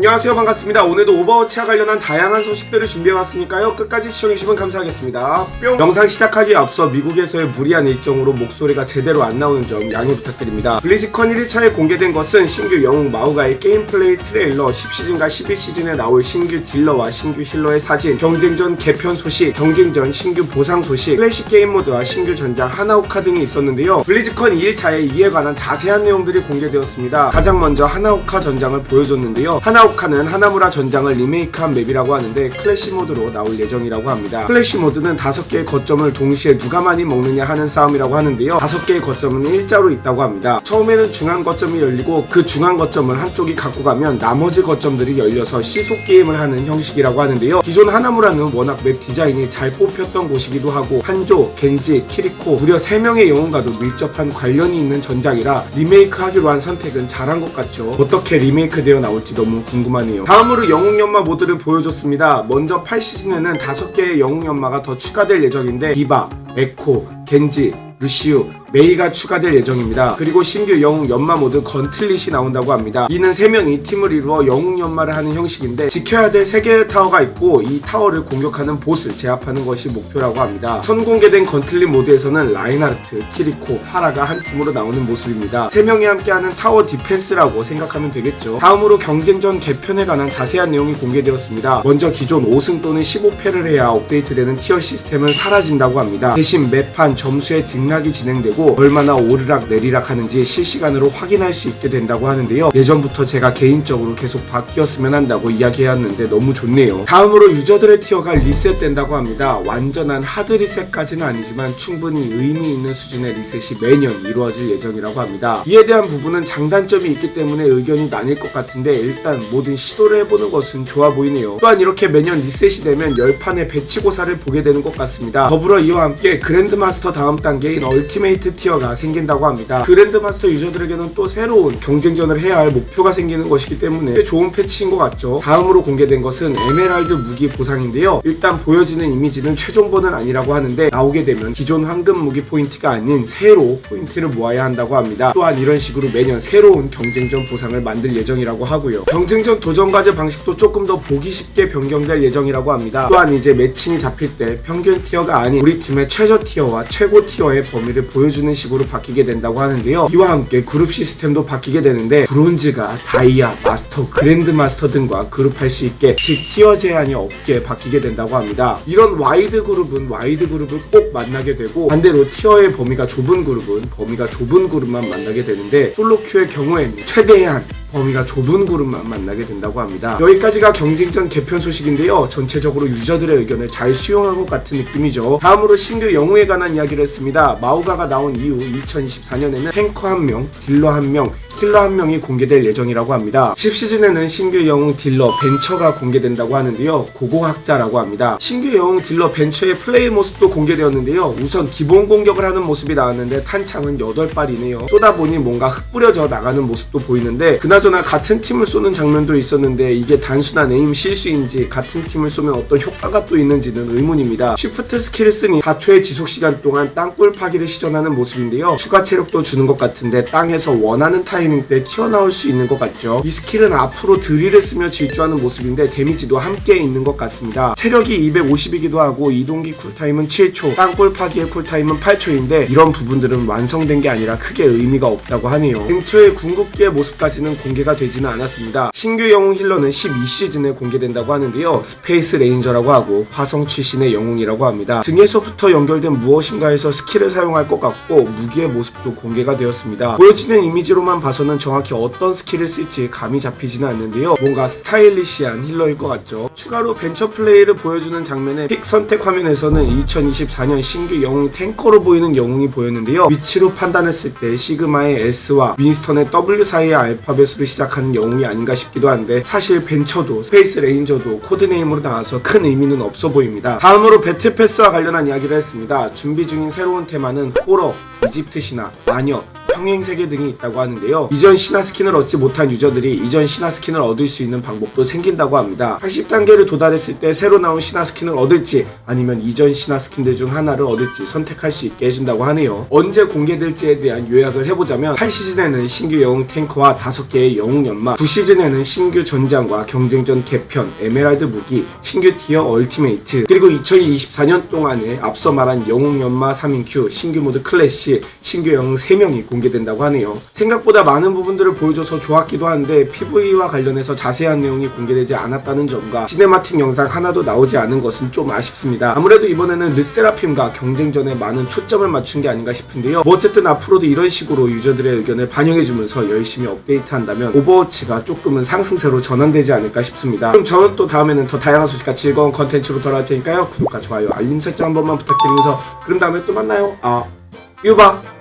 안녕하세요. 반갑습니다. 오늘도 오버워치와 관련한 다양한 소식들을 준비해왔으니까요. 끝까지 시청해주시면 감사하겠습니다. 뿅. 영상 시작하기에 앞서 미국에서의 무리한 일정으로 목소리가 제대로 안 나오는 점 양해 부탁드립니다. 블리즈컨 1일차에 공개된 것은 신규 영웅 마우가의 게임 플레이 트레일러 10시즌과 11시즌에 나올 신규 딜러와 신규 힐러의 사진 경쟁전 개편 소식 경쟁전 신규 보상 소식 클래식 게임 모드와 신규 전장 하나오카 등이 있었는데요. 블리즈컨 2일차에 이에 관한 자세한 내용들이 공개되었습니다. 가장 먼저 하나오카 전장을 보여줬는데요. 하나 오카는 하나무라 전장을 리메이크한 맵이라고 하는데 클래시 모드로 나올 예정이라고 합니다. 클래시 모드는 5개의 거점을 동시에 누가 많이 먹느냐 하는 싸움이라고 하는데요. 5개의 거점은 일자로 있다고 합니다. 처음에는 중앙 거점이 열리고 그 중앙 거점을 한쪽이 갖고 가면 나머지 거점들이 열려서 시속 게임을 하는 형식이라고 하는데요. 기존 하나무라는 워낙 맵 디자인이 잘 뽑혔던 곳이기도 하고 한조, 겐지, 키리코 무려 3명의 영웅과도 밀접한 관련이 있는 전장이라 리메이크하기로 한 선택은 잘한 것 같죠. 어떻게 리메이크되어 나올지 너무 궁금 하네요. 다음으로 영웅 연마 모드를 보여줬습니다. 먼저 8시즌에는 5개의 영웅 연마가 더 추가될 예정인데 디바, 에코, 겐지, 루시우, 메이가 추가될 예정입니다. 그리고 신규 영웅 연마 모드 건틀릿이 나온다고 합니다. 이는 3명이 팀을 이루어 영웅 연마를 하는 형식인데 지켜야 될 3개의 타워가 있고 이 타워를 공격하는 보스를 제압하는 것이 목표라고 합니다. 선공개된 건틀릿 모드에서는 라인하르트, 키리코, 파라가 한 팀으로 나오는 모습입니다. 3명이 함께하는 타워 디펜스라고 생각하면 되겠죠. 다음으로 경쟁전 개편에 관한 자세한 내용이 공개되었습니다. 먼저 기존 5승 또는 15패를 해야 업데이트되는 티어 시스템은 사라진다고 합니다. 대신 매판 점수의 등락이 진행되고 얼마나 오르락 내리락 하는지 실시간으로 확인할 수 있게 된다고 하는데요. 예전부터 제가 개인적으로 계속 바뀌었으면 한다고 이야기해왔는데 너무 좋네요. 다음으로 유저들의 티어가 리셋된다고 합니다. 완전한 하드 리셋까지는 아니지만 충분히 의미 있는 수준의 리셋이 매년 이루어질 예정이라고 합니다. 이에 대한 부분은 장단점이 있기 때문에 의견이 나뉠 것 같은데 일단 모든 시도를 해보는 것은 좋아 보이네요. 또한 이렇게 매년 리셋이 되면 열판의 배치고사를 보게 되는 것 같습니다. 더불어 이와 함께 그랜드마스터 다음 단계인 얼티메이트 티어가 생긴다고 합니다. 그랜드 마스터 유저들에게는 또 새로운 경쟁전을 해야 할 목표가 생기는 것이기 때문에 꽤 좋은 패치인 것 같죠. 다음으로 공개된 것은 에메랄드 무기 보상인데요. 일단 보여지는 이미지는 최종본은 아니라고 하는데 나오게 되면 기존 황금 무기 포인트가 아닌 새로 포인트를 모아야 한다고 합니다. 또한 이런 식으로 매년 새로운 경쟁전 보상을 만들 예정이라고 하고요. 경쟁전 도전 과제 방식도 조금 더 보기 쉽게 변경될 예정이라고 합니다. 또한 이제 매칭이 잡힐 때 평균 티어가 아닌 우리 팀의 최저 티어와 최고 티어의 범위를 보여주 는 식으로 바뀌게 된다고 하는데요. 이와 함께 그룹 시스템도 바뀌게 되는데 브론즈가 다이아, 마스터, 그랜드 마스터 등과 그룹할 수 있게 즉 티어 제한이 없게 바뀌게 된다고 합니다. 이런 와이드 그룹은 와이드 그룹을 꼭 만나게 되고 반대로 티어의 범위가 좁은 그룹은 범위가 좁은 그룹만 만나게 되는데 솔로 큐의 경우에는 최대한 범위가 좁은 그룹만 만나게 된다고 합니다. 여기까지가 경쟁전 개편 소식인데요. 전체적으로 유저들의 의견을 잘 수용한 것 같은 느낌이죠. 다음으로 신규 영웅에 관한 이야기를 했습니다. 마우가가 나온 이후 2024년에는 탱커 한 명, 딜러 한 명, 킬러 한 명이 공개될 예정이라고 합니다. 10시즌에는 신규 영웅 딜러 벤처가 공개된다고 하는데요. 고고학자라고 합니다. 신규 영웅 딜러 벤처의 플레이 모습도 공개되었는데요. 우선 기본 공격을 하는 모습이 나왔는데 탄창은 8발이네요. 쏘다 보니 뭔가 흩뿌려져 나가는 모습도 보이는데 그 나저나 같은 팀을 쏘는 장면도 있었는데 이게 단순한 에임 실수인지 같은 팀을 쏘면 어떤 효과가 또 있는지는 의문입니다. 쉬프트 스킬을 쓰니 4초의 지속 시간 동안 땅굴 파기를 시전하는 모습인데요. 추가 체력도 주는 것 같은데 땅에서 원하는 타이밍 때 튀어나올 수 있는 것 같죠. 이 스킬은 앞으로 드릴을 쓰며 질주하는 모습인데 데미지도 함께 있는 것 같습니다. 체력이 250이기도 하고 이동기 쿨타임은 7초, 땅굴 파기의 쿨타임은 8초인데 이런 부분들은 완성된 게 아니라 크게 의미가 없다고 하네요. 근처의 궁극기의 모습까지는 공개가 되지는 않았습니다. 신규 영웅 힐러는 12시즌에 공개된다고 하는데요. 스페이스 레인저라고 하고 화성 출신의 영웅이라고 합니다. 등에서부터 연결된 무엇인가에서 스킬을 사용할 것 같고 무기의 모습도 공개가 되었습니다. 보여지는 이미지로만 봐서는 정확히 어떤 스킬을 쓸지 감이 잡히지는 않는데요. 뭔가 스타일리시한 힐러일 것 같죠. 추가로 벤처 플레이를 보여주는 장면의 픽 선택 화면에서는 2024년 신규 영웅 탱커로 보이는 영웅이 보였는데요. 위치로 판단했을 때 시그마의 S와 윈스턴의 W 사이의 알파벳 으로 시작하는 영웅이 아닌가 싶기도 한데 사실 벤처도 스페이스 레인저도 코드네임으로 나와서 큰 의미는 없어 보입니다. 다음으로 배틀 패스와 관련한 이야기를 했습니다. 준비 중인 새로운 테마는 호러, 이집트 신화, 마녀, 평행 세계 등이 있다고 하는데요. 이전 신화 스킨을 얻지 못한 유저들이 이전 신화 스킨을 얻을 수 있는 방법도 생긴다고 합니다. 80단계를 도달했을 때 새로 나온 신화 스킨을 얻을지 아니면 이전 신화 스킨들 중 하나를 얻을지 선택할 수 있게 해준다고 하네요. 언제 공개될지에 대한 요약을 해보자면 8시즌에는 신규 영웅 탱커와 5개의 영웅 연마 9시즌에는 신규 전장과 경쟁전 개편, 에메랄드 무기, 신규 티어 얼티메이트 그리고 2024년 동안에 앞서 말한 영웅 연마 3인큐, 신규 모드 클래시, 신규 영웅 3명이 공개 된다고 하네요. 생각보다 많은 부분들을 보여줘서 좋았기도 한데 PVE와 관련해서 자세한 내용이 공개되지 않았다는 점과 시네마틱 영상 하나도 나오지 않은 것은 좀 아쉽습니다. 아무래도 이번에는 르세라핌과 경쟁전에 많은 초점을 맞춘 게 아닌가 싶은데요. 뭐 어쨌든 앞으로도 이런 식으로 유저들의 의견을 반영해주면서 열심히 업데이트한다면 오버워치가 조금은 상승세로 전환되지 않을까 싶습니다. 그럼 저는 또 다음에는 더 다양한 소식과 즐거운 컨텐츠로 돌아올 테니까요. 구독과 좋아요, 알림 설정 한 번만 부탁드리면서 그럼 다음에 또 만나요. 아, 유바!